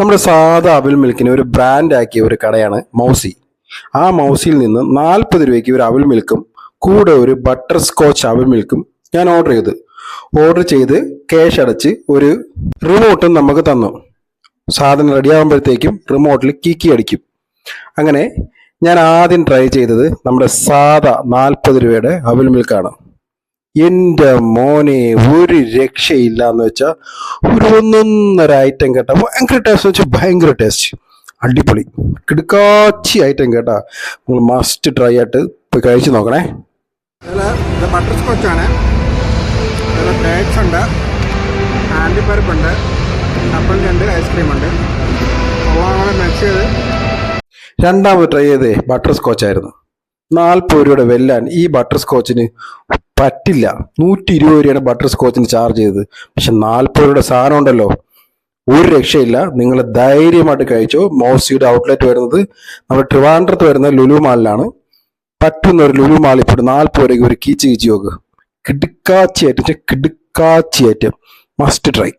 നമ്മുടെ സാധാ അവിൽ മിൽക്കിന് ഒരു ബ്രാൻഡ് ആക്കിയ ഒരു കടയാണ് മൗസി. ആ മൗസിയിൽ നിന്ന് നാൽപ്പത് രൂപയ്ക്ക് ഒരു അവിൽ മിൽക്കും കൂടെ ഒരു ബട്ടർ സ്കോച്ച് അവിൽ മിൽക്കും ഞാൻ ഓർഡർ ചെയ്തു. ഓർഡർ ചെയ്ത് ക്യാഷ് അടച്ച് ഒരു റിമോട്ടും നമുക്ക് തന്നു. സാധനം റെഡി ആകുമ്പോഴത്തേക്കും റിമോട്ടിൽ കീക്കി അടിക്കും. അങ്ങനെ ഞാൻ ആദ്യം ട്രൈ ചെയ്തത് നമ്മുടെ സാധാ നാൽപ്പത് രൂപയുടെ അവിൽ മിൽക്കാണ്. എന്റെ മോനെ ഒരു രക്ഷയില്ല എന്ന് വെച്ചാൽ ഒരു ഒന്നൊന്നര ഐറ്റം കേട്ട. ഭയങ്കര ടേസ്റ്റ് വെച്ചാൽ ഭയങ്കര ടേസ്റ്റ് അടിപൊളി. കിടുക്കാച്ചി ഐറ്റം കേട്ടാ. നിങ്ങൾ മസ്റ്റ് ട്രൈ ആയിട്ട് പോയി കഴിച്ചു നോക്കണേ. ബട്ടർ സ്കോച്ചാണ് ആണ്. ഡേറ്റ്സ് ഉണ്ട്. ആന്റിപ്പരിപ്പുണ്ട് ഉണ്ട്. ഐസ്ക്രീം ഉണ്ട് മിക്സ് ചെയ്ത് രണ്ടാമത് ട്രൈ ചെയ്തേ ബട്ടർ സ്കോച്ച് ആയിരുന്നു. നാൽപ്പത് രൂപയുടെ വെല്ലാൻ ഈ ബട്ടർ സ്കോച്ചിന് പറ്റില്ല. നൂറ്റി ഇരുപത് രൂപയാണ് ബട്ടർ സ്കോച്ചിന് ചാർജ് ചെയ്തത്. പക്ഷെ നാൽപ്പത് രൂപയുടെ സാധനം ഉണ്ടല്ലോ. ഒരു രക്ഷയില്ല. നിങ്ങൾ ധൈര്യമായിട്ട് കഴിച്ചോ. മോസിയുടെ ഔട്ട്ലെറ്റ് വരുന്നത് നമ്മുടെ ട്രിവാൻഡ്രത്ത് വരുന്ന ലുലു മാളിലാണ്. പറ്റുന്ന ഒരു ലുലു മാളിൽ പോയിട്ട് നാൽപ്പത് രൂപയ്ക്ക് ഒരു കീച്ച് കീച്ച് നോക്ക് കിടുക്കാച്ചി ഐറ്റം കിടുക്കാച്ചി ഐറ്റം മസ്റ്റ് ട്രൈ